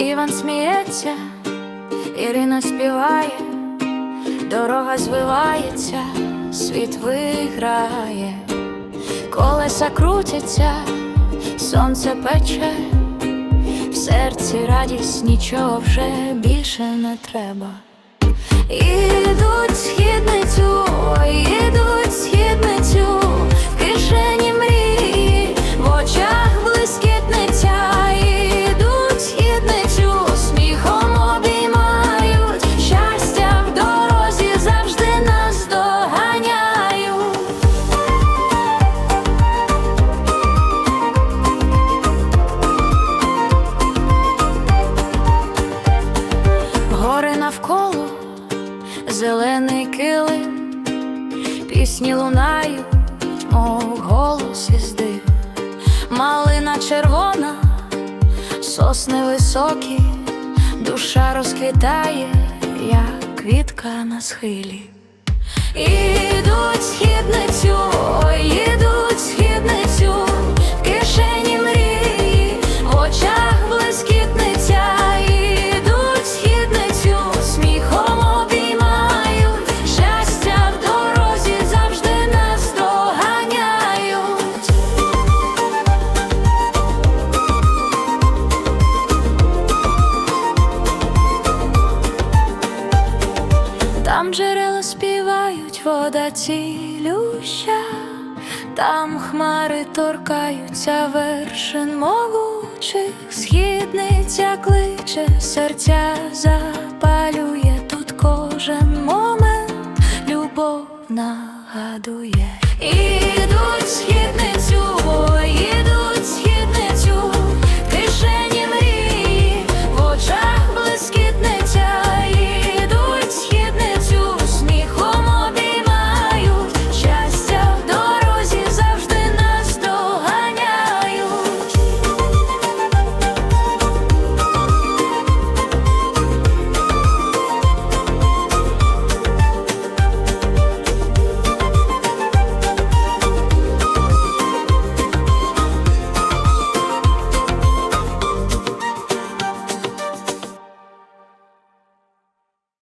Іван сміється, Ірина співає, дорога звивається, світ виграє, колеса крутяться, сонце пече, в серці радість, нічого вже більше не треба. Ідуть зелений килим, пісні лунають, мов голос із малина червона, сосни високі, душа розквітає, як квітка на схилі. Ідуть східницю, ідуть східницю, Джерела співають, вода цілюща, там хмари торкаються вершин могучих, східниця кличе, серця запалює тут кожен момент, любов нагадує. І